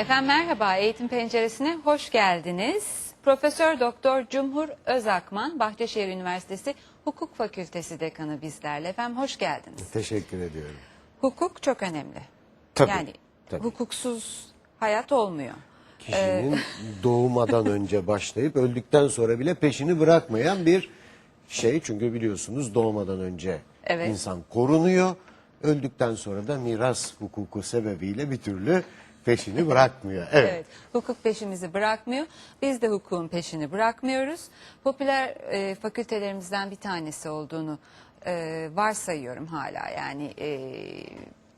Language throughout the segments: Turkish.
Efendim merhaba, Eğitim Penceresi'ne hoş geldiniz. Profesör Doktor Cumhur Özakman, Bahçeşehir Üniversitesi Hukuk Fakültesi Dekanı bizlerle. Efendim hoş geldiniz. Teşekkür ediyorum. Hukuk çok önemli. Tabii, Yani tabii. hukuksuz hayat olmuyor. Kişinin doğmadan önce başlayıp öldükten sonra bile peşini bırakmayan bir şey. Çünkü biliyorsunuz doğmadan önce Evet. insan korunuyor. Öldükten sonra da miras hukuku sebebiyle bir türlü peşini bırakmıyor. Evet. Evet, hukuk peşimizi bırakmıyor. Biz de hukukun peşini bırakmıyoruz. Popüler e, fakültelerimizden bir tanesi olduğunu e, varsayıyorum hala. Yani e,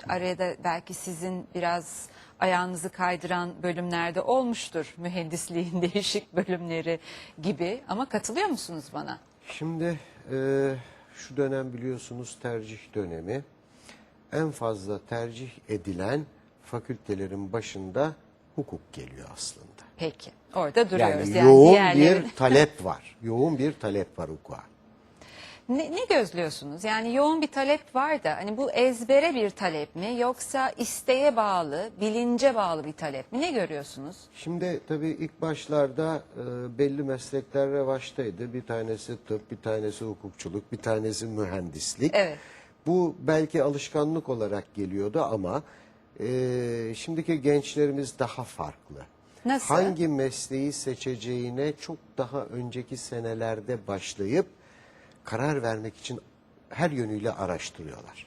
araya da belki sizin biraz ayağınızı kaydıran bölümlerde olmuştur. Mühendisliğin değişik bölümleri gibi. Ama katılıyor musunuz bana? Şimdi e, şu dönem biliyorsunuz tercih dönemi. En fazla tercih edilen fakültelerin başında hukuk geliyor aslında. Peki, orada duruyoruz. Yani, Yani, yoğun diğerleri- bir talep var. Yoğun bir talep var hukuka. Ne, ne gözlüyorsunuz? Yani yoğun bir talep var da hani bu ezbere bir talep mi yoksa isteğe bağlı, bilince bağlı bir talep mi? Ne görüyorsunuz? Şimdi tabii ilk başlarda e, belli meslekler revaçtaydı. Bir tanesi tıp, bir tanesi hukukçuluk, bir tanesi mühendislik. Evet. Bu belki alışkanlık olarak geliyordu ama e, şimdiki gençlerimiz daha farklı. Nasıl? Hangi mesleği seçeceğine çok daha önceki senelerde başlayıp karar vermek için her yönüyle araştırıyorlar.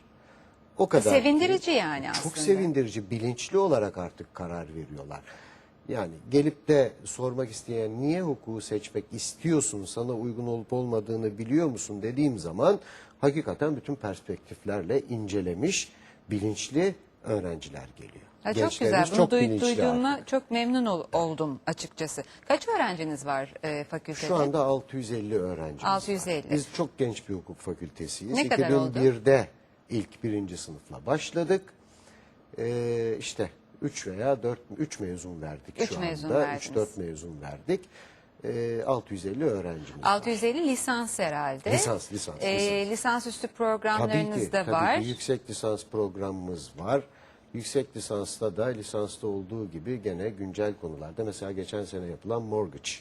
O kadar. ki- Sevindirici yani aslında. çok sevindirici, bilinçli olarak artık karar veriyorlar. Yani gelip de sormak isteyen niye hukuku seçmek istiyorsun, sana uygun olup olmadığını biliyor musun dediğim zaman hakikaten bütün perspektiflerle incelemiş, bilinçli öğrenciler geliyor. Ha, çok güzel. Bunu çok duy- duyduğuma artık. çok memnun ol- oldum açıkçası. Kaç öğrenciniz var e, fakültede? Şu anda 650 öğrencimiz var. 650. Biz çok genç bir hukuk fakültesiyiz. Ne kadar oldu? 2001'de ilk birinci sınıfla başladık. Ee, işte 3 veya 4, 3 mezun verdik Üç şu mezun anda. verdiniz. 3-4 mezun verdik. Ee, 650 öğrencimiz var. 650 lisans herhalde. Lisans, lisans, E, lisans. lisansüstü Tabii programlarınız ki, da tabii var. ki yüksek lisans programımız var. Yüksek lisansta da lisansta olduğu gibi gene güncel konularda mesela geçen sene yapılan mortgage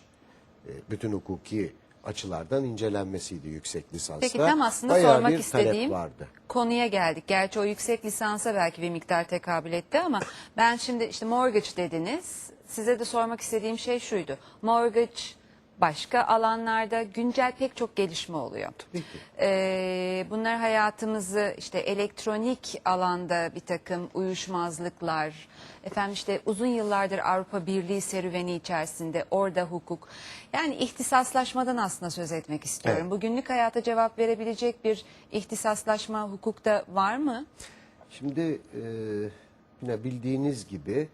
e, bütün hukuki açılardan incelenmesiydi yüksek lisansta. Peki tam aslında Bayağı sormak istediğim vardı. konuya geldik. Gerçi o yüksek lisansa belki bir miktar tekabül etti ama ben şimdi işte mortgage dediniz. Size de sormak istediğim şey şuydu. Mortgage başka alanlarda güncel pek çok gelişme oluyor. Tabii ki. Ee, bunlar hayatımızı işte elektronik alanda bir takım uyuşmazlıklar, efendim işte uzun yıllardır Avrupa Birliği serüveni içerisinde orada hukuk. Yani ihtisaslaşmadan aslında söz etmek istiyorum. Evet. Bu günlük hayata cevap verebilecek bir ihtisaslaşma hukukta var mı? Şimdi e, yine bildiğiniz gibi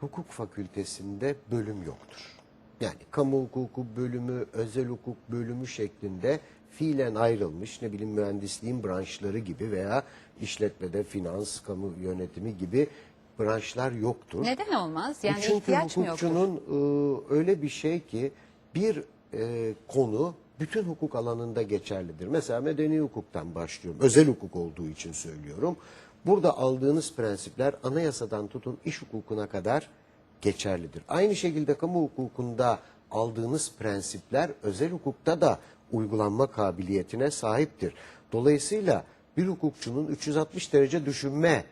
hukuk fakültesinde bölüm yoktur. Yani kamu hukuku bölümü, özel hukuk bölümü şeklinde fiilen ayrılmış ne bileyim mühendisliğin branşları gibi veya işletmede finans, kamu yönetimi gibi branşlar yoktur. Neden olmaz? Yani Çünkü ihtiyaç mı yoktur? hukukçunun e, öyle bir şey ki bir e, konu bütün hukuk alanında geçerlidir. Mesela medeni hukuktan başlıyorum. Özel hukuk olduğu için söylüyorum. Burada aldığınız prensipler anayasadan tutun iş hukukuna kadar geçerlidir. Aynı şekilde kamu hukukunda aldığınız prensipler özel hukukta da uygulanma kabiliyetine sahiptir. Dolayısıyla bir hukukçunun 360 derece düşünme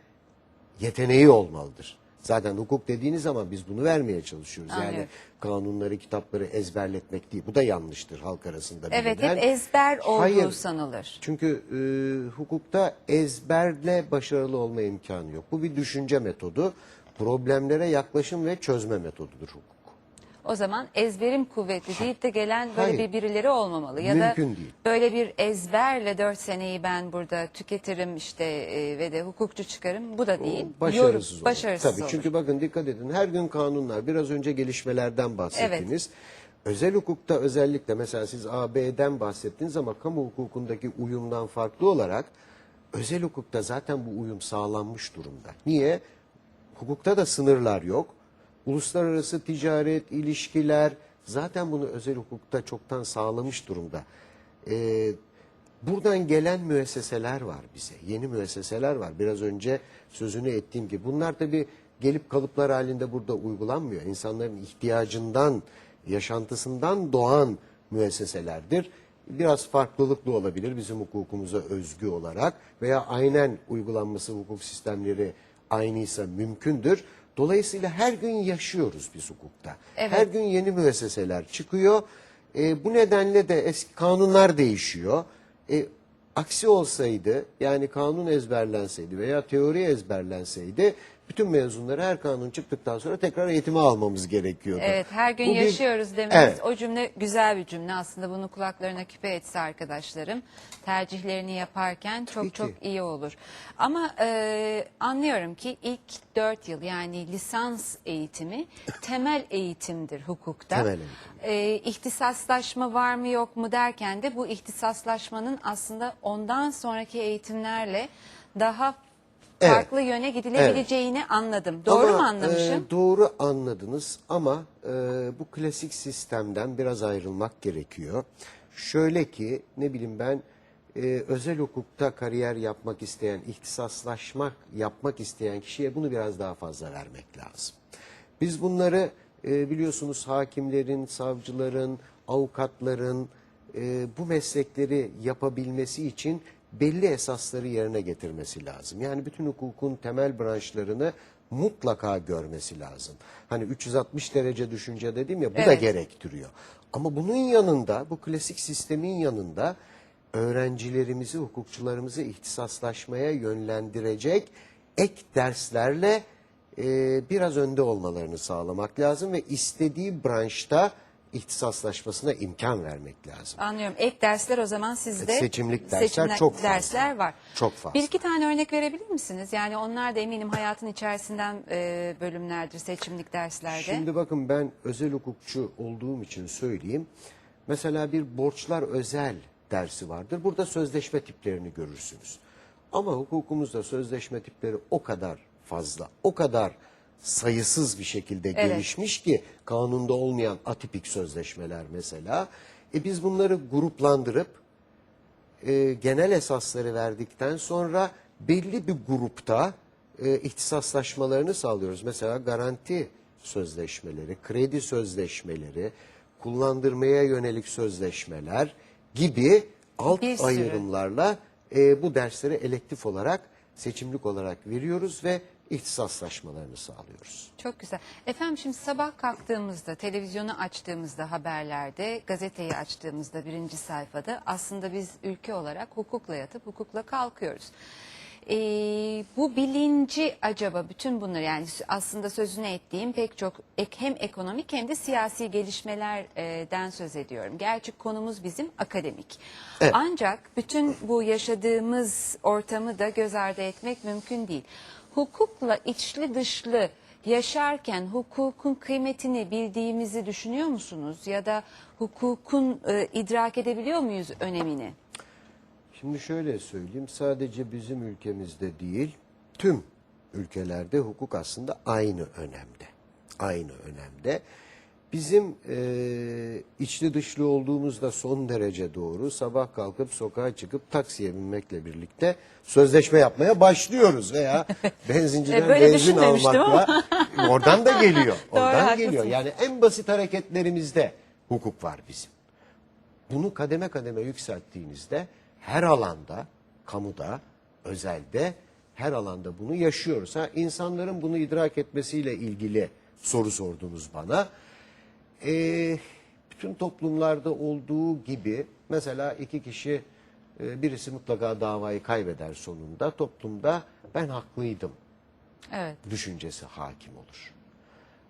yeteneği olmalıdır. Zaten hukuk dediğiniz zaman biz bunu vermeye çalışıyoruz. Yani Anlıyorum. kanunları, kitapları ezberletmek değil. Bu da yanlıştır halk arasında bilinen. Evet hep ezber olduğu Hayır. sanılır. Çünkü e, hukukta ezberle başarılı olma imkanı yok. Bu bir düşünce metodu. Problemlere yaklaşım ve çözme metodudur hukuk. O zaman ezberim kuvvetli deyip de gelen böyle Hayır. bir birileri olmamalı. Ya Mümkün da değil. böyle bir ezberle dört seneyi ben burada tüketirim işte e, ve de hukukçu çıkarım. Bu da değil. Başarısız Yorum- olur. Başarısız Tabii olur. çünkü bakın dikkat edin her gün kanunlar biraz önce gelişmelerden bahsettiniz. Özel hukukta özellikle mesela siz AB'den bahsettiniz ama kamu hukukundaki uyumdan farklı olarak özel hukukta zaten bu uyum sağlanmış durumda. Niye? Hukukta da sınırlar yok. Uluslararası ticaret, ilişkiler zaten bunu özel hukukta çoktan sağlamış durumda. Ee, buradan gelen müesseseler var bize. Yeni müesseseler var. Biraz önce sözünü ettiğim gibi. Bunlar tabii gelip kalıplar halinde burada uygulanmıyor. İnsanların ihtiyacından, yaşantısından doğan müesseselerdir. Biraz farklılıklı olabilir bizim hukukumuza özgü olarak veya aynen uygulanması hukuk sistemleri aynıysa mümkündür. Dolayısıyla her gün yaşıyoruz biz hukukta. Evet. Her gün yeni müesseseler çıkıyor. E, bu nedenle de eski kanunlar değişiyor. E, aksi olsaydı yani kanun ezberlenseydi veya teori ezberlenseydi bütün mezunları her kanun çıktıktan sonra tekrar eğitime almamız gerekiyordu. Evet her gün Bu bir- yaşıyoruz demeniz Evet. o cümle güzel bir cümle aslında bunu kulaklarına küpe etse arkadaşlarım tercihlerini yaparken çok Tabii ki. çok iyi olur. Ama e, anlıyorum ki ilk dört yıl yani lisans eğitimi temel eğitimdir hukukta. Temel eğitim. E, ihtisaslaşma var mı yok mu derken de bu ihtisaslaşmanın aslında ondan sonraki eğitimlerle daha Evet. farklı yöne gidilebileceğini anladım. Doğru Ama, mu anlamışım? e, doğru anladınız ama e, bu klasik sistemden biraz ayrılmak gerekiyor. Şöyle ki ne bileyim ben e, özel hukukta kariyer yapmak isteyen, ihtisaslaşmak yapmak isteyen kişiye bunu biraz daha fazla vermek lazım. Biz bunları e, biliyorsunuz hakimlerin, savcıların, avukatların e, bu meslekleri yapabilmesi için belli esasları yerine getirmesi lazım. Yani bütün hukukun temel branşlarını mutlaka görmesi lazım. Hani 360 derece düşünce dedim ya bu da Evet. gerektiriyor. Ama bunun yanında bu klasik sistemin yanında öğrencilerimizi, hukukçularımızı ihtisaslaşmaya yönlendirecek ek derslerle e, biraz önde olmalarını sağlamak lazım ve istediği branşta ihtisaslaşmasına imkan vermek lazım. Anlıyorum. Ek dersler o zaman sizde Seçimlik dersler seçimlik çok fazla. dersler var. Çok fazla. Bir iki tane örnek verebilir misiniz? Yani onlar da eminim hayatın içerisinden e, bölümlerdir seçimlik derslerde. Şimdi bakın ben özel hukukçu olduğum için söyleyeyim. Mesela bir borçlar özel dersi vardır. Burada sözleşme tiplerini görürsünüz. Ama hukukumuzda sözleşme tipleri o kadar fazla, o kadar sayısız bir şekilde Evet. gelişmiş ki kanunda olmayan atipik sözleşmeler mesela. E biz bunları gruplandırıp e, genel esasları verdikten sonra belli bir grupta e, ihtisaslaşmalarını sağlıyoruz. Mesela garanti sözleşmeleri, kredi sözleşmeleri, kullandırmaya yönelik sözleşmeler gibi alt Bir sürü. ayrımlarla e, bu dersleri elektif olarak, seçimlik olarak veriyoruz ve ihtisaslaşmalarını sağlıyoruz. Çok güzel. Efendim şimdi sabah kalktığımızda, televizyonu açtığımızda haberlerde, gazeteyi açtığımızda birinci sayfada aslında biz ülke olarak hukukla yatıp hukukla kalkıyoruz. Ee, bu bilinci acaba bütün bunları yani aslında sözünü ettiğim pek çok ek, hem ekonomik hem de siyasi gelişmelerden söz ediyorum. Gerçi konumuz bizim akademik. Evet. Ancak bütün bu yaşadığımız ortamı da göz ardı etmek mümkün değil. Hukukla içli dışlı yaşarken hukukun kıymetini bildiğimizi düşünüyor musunuz? Ya da hukukun e, idrak edebiliyor muyuz önemini? Şimdi şöyle söyleyeyim, sadece bizim ülkemizde değil, tüm ülkelerde hukuk aslında aynı önemde. Aynı önemde. Bizim e, içli dışlı olduğumuzda son derece doğru. Sabah kalkıp sokağa çıkıp taksiye binmekle birlikte sözleşme yapmaya başlıyoruz veya benzinciden E, böyle benzin almakla oradan da geliyor. Doğru, Oradan haklısın. geliyor. Yani en basit hareketlerimizde hukuk var bizim bunu kademe kademe yükselttiğinizde her alanda, kamuda, özelde her alanda bunu yaşıyoruz. Ha, insanların bunu idrak etmesiyle ilgili soru sordunuz bana. Ee, bütün toplumlarda olduğu gibi mesela iki kişi e, birisi mutlaka davayı kaybeder sonunda toplumda ben haklıydım Evet. düşüncesi hakim olur.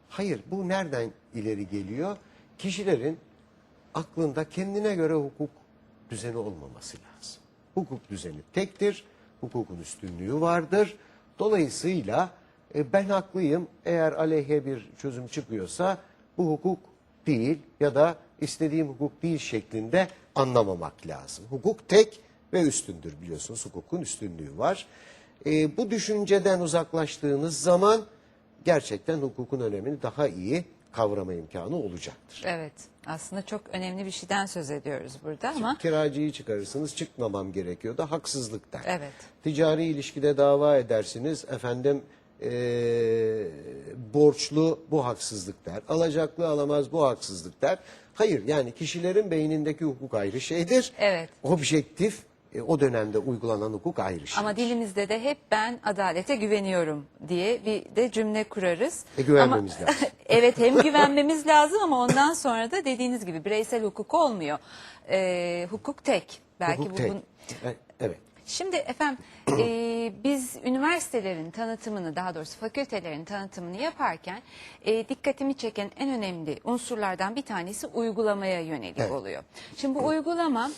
Hayır bu nereden ileri geliyor? Kişilerin aklında kendine göre hukuk düzeni olmaması lazım. Hukuk düzeni tektir, hukukun üstünlüğü vardır. Dolayısıyla e, ben haklıyım eğer aleyhe bir çözüm çıkıyorsa bu hukuk değil ya da istediğim hukuk değil şeklinde anlamamak lazım. Hukuk tek ve üstündür biliyorsunuz hukukun üstünlüğü var. E, bu düşünceden uzaklaştığınız zaman gerçekten hukukun önemini daha iyi kavrama imkanı olacaktır. Evet. Aslında çok önemli bir şeyden söz ediyoruz burada ama Kiracıyı çıkarırsınız çıkmamam gerekiyor da haksızlık der. Evet. Ticari ilişkide dava edersiniz efendim e, borçlu bu haksızlık der. Alacaklı alamaz bu haksızlık der. Hayır yani kişilerin beynindeki hukuk ayrı şeydir. Evet. Objektif e, o dönemde uygulanan hukuk ayrı şeydir. Ama dilimizde de hep ben adalete güveniyorum diye bir de cümle kurarız. E, güvenmemiz Ama- lazım. evet hem güvenmemiz lazım ama ondan sonra da dediğiniz gibi bireysel hukuk olmuyor. Ee, hukuk tek. Belki hukuk bu, tek. bun- E, Evet. Şimdi efendim e, biz üniversitelerin tanıtımını daha doğrusu fakültelerin tanıtımını yaparken e, dikkatimi çeken en önemli unsurlardan bir tanesi uygulamaya yönelik Evet. oluyor. Şimdi bu uygulama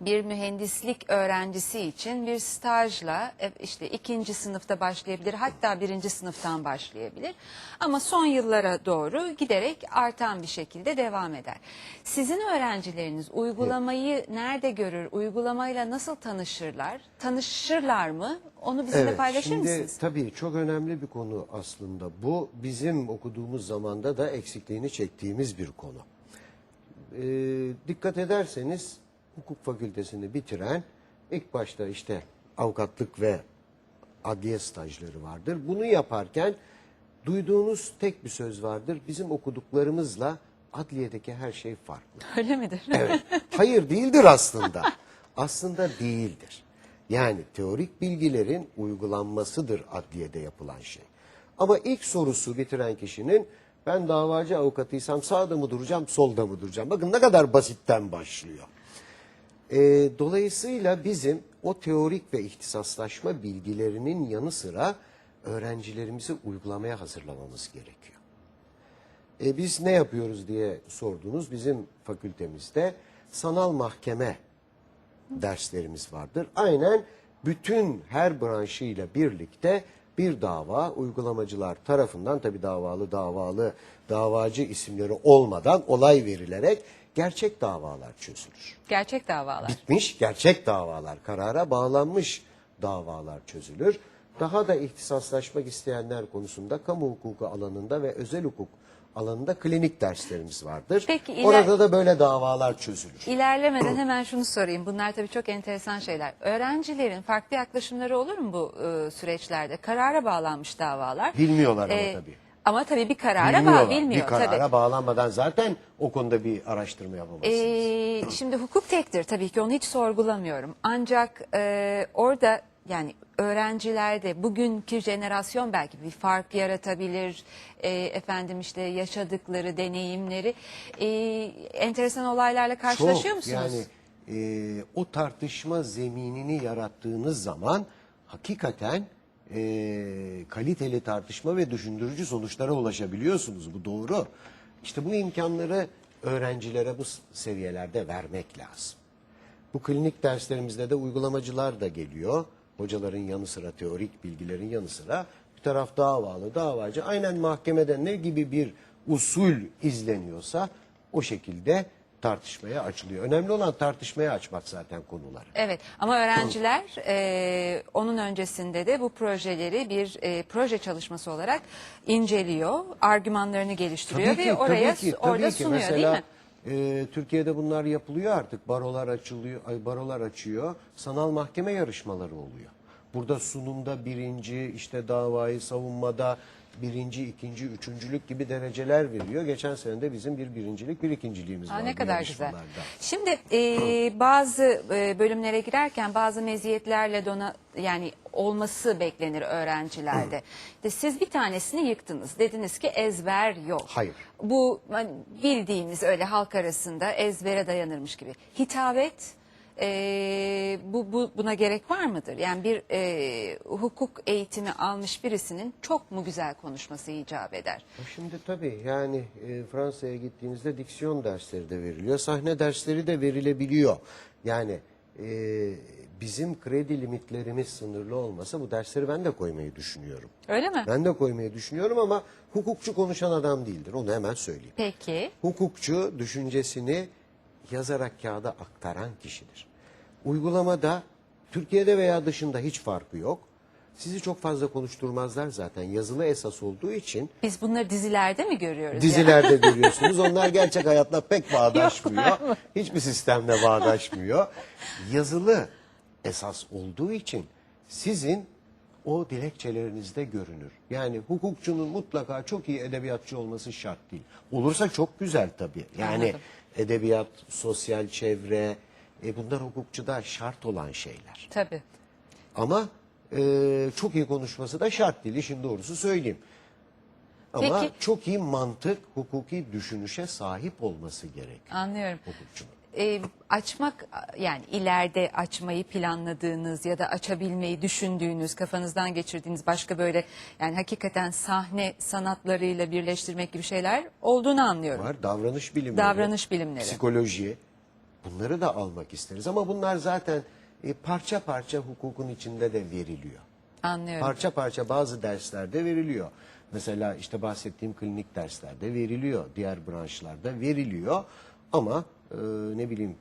bir mühendislik öğrencisi için bir stajla e, işte ikinci sınıfta başlayabilir hatta birinci sınıftan başlayabilir ama son yıllara doğru giderek artan bir şekilde devam eder. Sizin öğrencileriniz uygulamayı nerede görür, uygulamayla nasıl tanışırlar, tanışırlar mı onu bizimle paylaşır şimdi mısınız? tabii çok önemli bir konu aslında. Bu bizim okuduğumuz zamanda da eksikliğini çektiğimiz bir konu. Ee, dikkat ederseniz hukuk fakültesini bitiren ilk başta işte avukatlık ve adliye stajları vardır. Bunu yaparken duyduğunuz tek bir söz vardır. Bizim okuduklarımızla adliyedeki her şey farklı. Öyle midir? Evet. Hayır değildir aslında. Aslında değildir. Yani teorik bilgilerin uygulanmasıdır adliyede yapılan şey. Ama ilk sorusu bitiren kişinin ben davacı avukatıysam sağda mı duracağım, solda mı duracağım? Bakın ne kadar basitten başlıyor. Ee, dolayısıyla bizim o teorik ve ihtisaslaşma bilgilerinin yanı sıra öğrencilerimizi uygulamaya hazırlamamız gerekiyor. E, biz ne yapıyoruz diye sordunuz. Bizim fakültemizde sanal mahkeme derslerimiz vardır. Aynen bütün her branşıyla birlikte bir dava uygulamacılar tarafından tabi davalı davalı davacı isimleri olmadan olay verilerek gerçek davalar çözülür Gerçek davalar. bitmiş gerçek davalar, karara bağlanmış davalar çözülür. Daha da ihtisaslaşmak isteyenler konusunda kamu hukuku alanında ve özel hukuk alanında klinik derslerimiz vardır. Peki, iler- Orada da böyle davalar çözülür. İlerlemeden hemen şunu sorayım. Bunlar tabii çok enteresan şeyler. Öğrencilerin farklı yaklaşımları olur mu bu e, süreçlerde? Karara bağlanmış davalar. Bilmiyorlar ama E, tabii. Ama tabii bir karara bağ Bilmiyorlar. bilmiyor. bir karara tabii. bağlanmadan zaten o konuda bir araştırma yapamazsınız. Ee, şimdi hukuk tektir tabii ki onu hiç sorgulamıyorum. Ancak e, orada yani öğrencilerde bugünkü jenerasyon belki bir fark yaratabilir. E, efendim işte yaşadıkları deneyimleri e, enteresan olaylarla karşılaşıyor Çok, musunuz? Yani e, o tartışma zeminini yarattığınız zaman hakikaten e, kaliteli tartışma ve düşündürücü sonuçlara ulaşabiliyorsunuz. Bu doğru. İşte bu imkanları öğrencilere bu seviyelerde vermek lazım. Bu klinik derslerimizde de uygulamacılar da geliyor. Hocaların yanı sıra teorik bilgilerin yanı sıra bir taraf davalı, davacı. Aynen mahkemede ne gibi bir usul izleniyorsa o şekilde tartışmaya açılıyor. Önemli olan tartışmaya açmak zaten konuları. Evet ama öğrenciler e, onun öncesinde de bu projeleri bir e, proje çalışması olarak inceliyor, argümanlarını geliştiriyor ve oraya orada sunuyor Mesela, değil mi? e, Türkiye'de bunlar yapılıyor artık. Barolar açılıyor, ay, barolar açıyor. Sanal mahkeme yarışmaları oluyor. Burada sunumda birinci, işte davayı savunmada birinci, ikinci, üçüncülük gibi dereceler veriyor. Geçen sene de bizim bir birincilik, bir ikinciliğimiz var ne kadar güzel. Şimdi e, bazı e, bölümlere girerken bazı meziyetlerle dona yani olması beklenir öğrencilerde. De siz bir tanesini yıktınız. Dediniz ki ezber yok. Hayır. Bu hani, bildiğimiz öyle halk arasında ezbere dayanırmış gibi. Hitabet e, bu, bu buna gerek var mıdır? Yani bir e, hukuk eğitimi almış birisinin çok mu güzel konuşması icap eder? Şimdi tabii yani e, Fransa'ya gittiğinizde diksiyon dersleri de veriliyor. Sahne dersleri de verilebiliyor. Yani e, bizim kredi limitlerimiz sınırlı olmasa bu dersleri ben de koymayı düşünüyorum. Öyle mi? Ben de koymayı düşünüyorum ama hukukçu konuşan adam değildir. Onu hemen söyleyeyim. Peki. Hukukçu düşüncesini yazarak kağıda aktaran kişidir. Uygulamada Türkiye'de veya dışında hiç farkı yok. Sizi çok fazla konuşturmazlar zaten. Yazılı esas olduğu için Biz bunları dizilerde mi görüyoruz? dizilerde görüyorsunuz. Onlar gerçek hayatla pek bağdaşmıyor. Hiçbir sistemle bağdaşmıyor. Yazılı esas olduğu için sizin o dilekçelerinizde görünür. Yani hukukçunun mutlaka çok iyi edebiyatçı olması şart değil. Olursa çok güzel tabii. Yani Anladım. edebiyat, sosyal çevre, e, bunlar hukukçuda şart olan şeyler. Tabii. Ama e, çok iyi konuşması da şart değil. İşin doğrusu söyleyeyim. Ama Peki. çok iyi mantık, hukuki düşünüşe sahip olması gerekiyor Anlıyorum. hukukçunun. Ee, açmak yani ileride açmayı planladığınız ya da açabilmeyi düşündüğünüz kafanızdan geçirdiğiniz başka böyle yani hakikaten sahne sanatlarıyla birleştirmek gibi şeyler olduğunu anlıyorum. Var davranış bilimleri, Davranış bilimleri. psikoloji bunları da almak isteriz. Ama bunlar zaten e, parça parça hukukun içinde de veriliyor. Anlıyorum. Parça parça bazı derslerde veriliyor. Mesela işte bahsettiğim klinik derslerde veriliyor. Diğer branşlarda veriliyor. Ama e, ne bileyim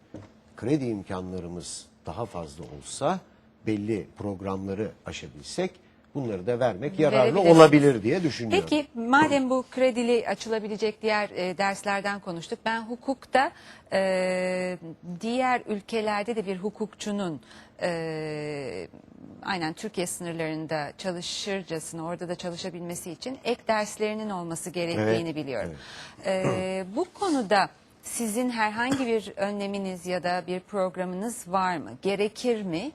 kredi imkanlarımız daha fazla olsa belli programları aşabilsek bunları da vermek yararlı olabilir diye düşünüyorum. Peki madem bu kredili açılabilecek diğer e, derslerden konuştuk. Ben hukukta e, diğer ülkelerde de bir hukukçunun e, aynen Türkiye sınırlarında çalışırcasına orada da çalışabilmesi için ek derslerinin olması gerektiğini Evet, biliyorum. E, bu konuda sizin herhangi bir önleminiz ya da bir programınız var mı? Gerekir mi?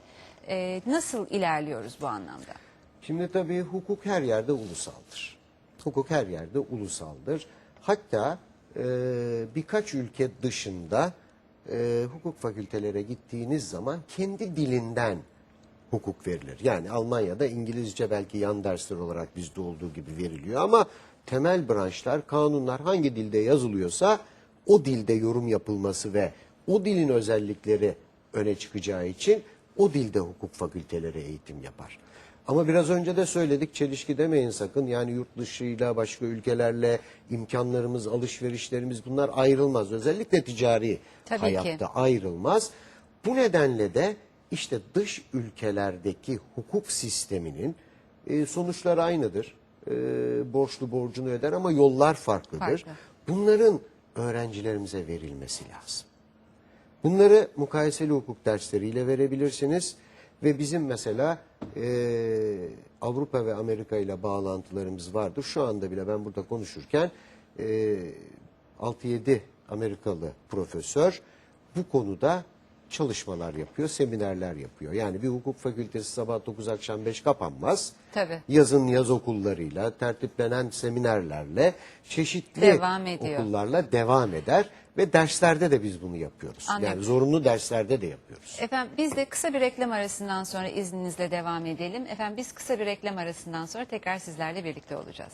E, nasıl ilerliyoruz bu anlamda? Şimdi tabii hukuk her yerde ulusaldır. Hukuk her yerde ulusaldır. Hatta e, birkaç ülke dışında e, hukuk fakültelere gittiğiniz zaman kendi dilinden hukuk verilir. Yani Almanya'da İngilizce belki yan dersler olarak bizde olduğu gibi veriliyor ama temel branşlar, kanunlar hangi dilde yazılıyorsa o dilde yorum yapılması ve o dilin özellikleri öne çıkacağı için o dilde hukuk fakülteleri eğitim yapar. Ama biraz önce de söyledik çelişki demeyin sakın. Yani yurt dışıyla başka ülkelerle imkanlarımız, alışverişlerimiz bunlar ayrılmaz. Özellikle ticari Tabii ki. hayatta ayrılmaz. Bu nedenle de işte dış ülkelerdeki hukuk sisteminin e, sonuçları aynıdır. E, borçlu borcunu öder ama yollar farklıdır. Farklı. Bunların öğrencilerimize verilmesi lazım. Bunları mukayeseli hukuk dersleriyle verebilirsiniz. Ve bizim mesela e, Avrupa ve Amerika ile bağlantılarımız vardır. Şu anda bile ben burada konuşurken e, 6-7 Amerikalı profesör bu konuda çalışmalar yapıyor, seminerler yapıyor. Yani bir hukuk fakültesi sabah 9 akşam 5 kapanmaz. Tabii. Yazın yaz okullarıyla, tertiplenen seminerlerle, çeşitli Devam ediyor. okullarla devam eder. Ve derslerde de biz bunu yapıyoruz. Anladım. Yani zorunlu derslerde de yapıyoruz. Efendim biz de kısa bir reklam arasından sonra izninizle devam edelim. Efendim biz kısa bir reklam arasından sonra tekrar sizlerle birlikte olacağız.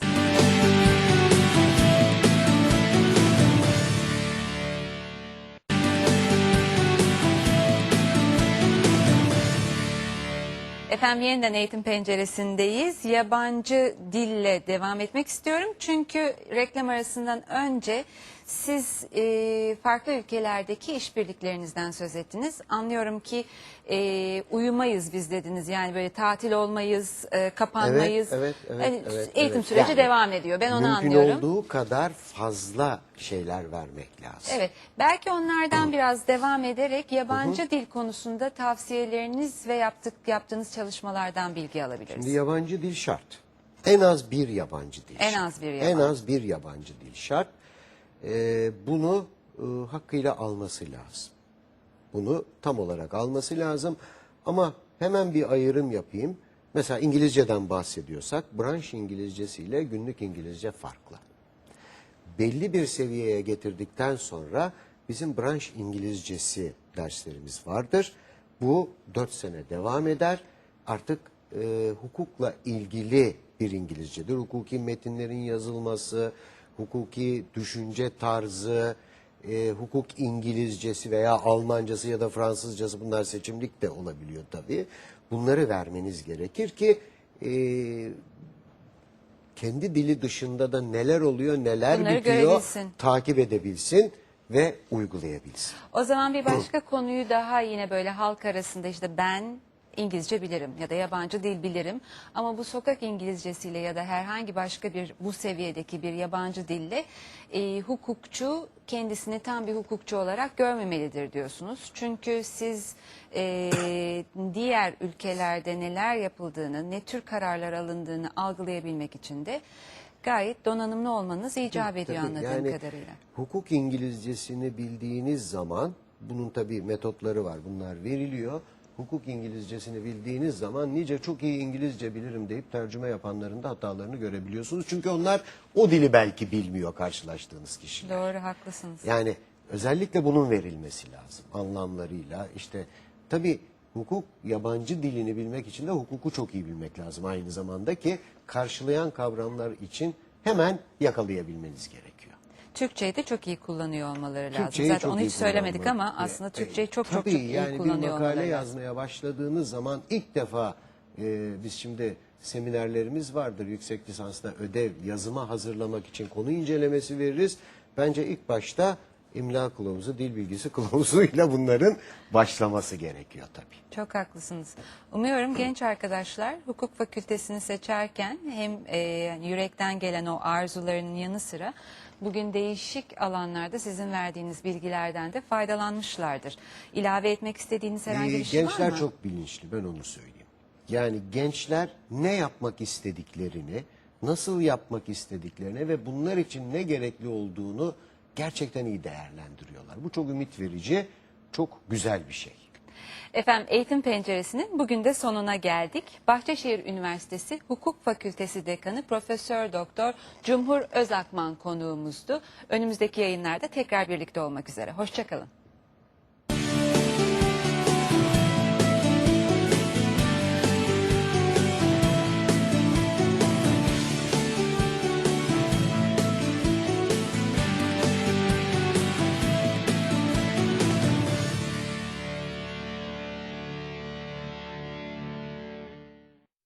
Efendim yeniden eğitim penceresindeyiz. Yabancı dille devam etmek istiyorum. Çünkü reklam arasından önce siz e, farklı ülkelerdeki işbirliklerinizden söz ettiniz. Anlıyorum ki e, uyumayız biz dediniz. Yani böyle tatil olmayız, e, kapanmayız. Evet, evet, evet, Hani evet, eğitim evet. süreci Yani devam ediyor. Ben onu Mümkün anlıyorum. olduğu kadar fazla şeyler vermek lazım. Evet. Belki onlardan biraz devam ederek yabancı dil konusunda tavsiyeleriniz ve yaptık yaptığınız çalışmalardan bilgi alabiliriz. Şimdi yabancı dil şart. En az bir yabancı dil En şart. az bir En yabancı. az bir yabancı dil şart. Ee, bunu e, hakkıyla alması lazım. Bunu tam olarak alması lazım. Ama hemen bir ayrım yapayım. Mesela İngilizceden bahsediyorsak branş İngilizcesi ile günlük İngilizce farklı. belli bir seviyeye getirdikten sonra bizim branş İngilizcesi derslerimiz vardır. Bu dört sene devam eder. Artık e, hukukla ilgili bir İngilizcedir. Hukuki metinlerin yazılması, hukuki düşünce tarzı, e, hukuk İngilizcesi veya Almancası ya da Fransızcası bunlar seçimlik de olabiliyor tabii. Bunları vermeniz gerekir ki e, kendi dili dışında da neler oluyor, neler Bunları bitiyor görebilsin. takip edebilsin ve uygulayabilsin. O zaman bir başka konuyu daha yine böyle halk arasında işte ben İngilizce bilirim ya da yabancı dil bilirim. Ama bu sokak İngilizcesiyle ya da herhangi başka bir bu seviyedeki bir yabancı dille e, hukukçu kendisini tam bir hukukçu olarak görmemelidir diyorsunuz. Çünkü siz e, diğer ülkelerde neler yapıldığını, ne tür kararlar alındığını algılayabilmek için de gayet donanımlı olmanız icap ediyor Tabii, anladığım yani kadarıyla. Hukuk İngilizcesini bildiğiniz zaman bunun tabii metotları var. Bunlar veriliyor. Hukuk İngilizcesini bildiğiniz zaman nice çok iyi İngilizce bilirim deyip tercüme yapanların da hatalarını görebiliyorsunuz. Çünkü onlar o dili belki bilmiyor karşılaştığınız kişiler. Doğru haklısınız. Yani özellikle bunun verilmesi lazım anlamlarıyla. İşte tabii hukuk yabancı dilini bilmek için de hukuku çok iyi bilmek lazım aynı zamanda ki karşılayan kavramlar için hemen yakalayabilmeniz gerekiyor. Türkçeyi de çok iyi kullanıyor olmaları lazım. Türkçeyi Zaten çok onu iyi hiç söylemedik kullanmak. ama aslında Türkçeyi çok çok tabii çok iyi yani kullanıyor bir makale olmaları lazım. yazmaya başladığınız zaman ilk defa e, biz şimdi seminerlerimiz vardır yüksek lisansta ödev yazıma hazırlamak için konu incelemesi veririz. Bence ilk başta imla kılavuzu, dil bilgisi kılavuzuyla bunların başlaması gerekiyor tabii. Çok haklısınız. Umuyorum genç arkadaşlar hukuk fakültesini seçerken hem e, yürekten gelen o arzularının yanı sıra bugün değişik alanlarda sizin verdiğiniz bilgilerden de faydalanmışlardır. İlave etmek istediğiniz herhangi Ee, bir şey gençler var mı? çok bilinçli ben onu söyleyeyim. Yani gençler ne yapmak istediklerini, nasıl yapmak istediklerini ve bunlar için ne gerekli olduğunu gerçekten iyi değerlendiriyorlar. Bu çok ümit verici, çok güzel bir şey. Efendim Eğitim Penceresi'nin bugün de sonuna geldik. Bahçeşehir Üniversitesi Hukuk Fakültesi Dekanı Profesör Doktor Cumhur Özakman konuğumuzdu. Önümüzdeki yayınlarda tekrar birlikte olmak üzere. Hoşçakalın.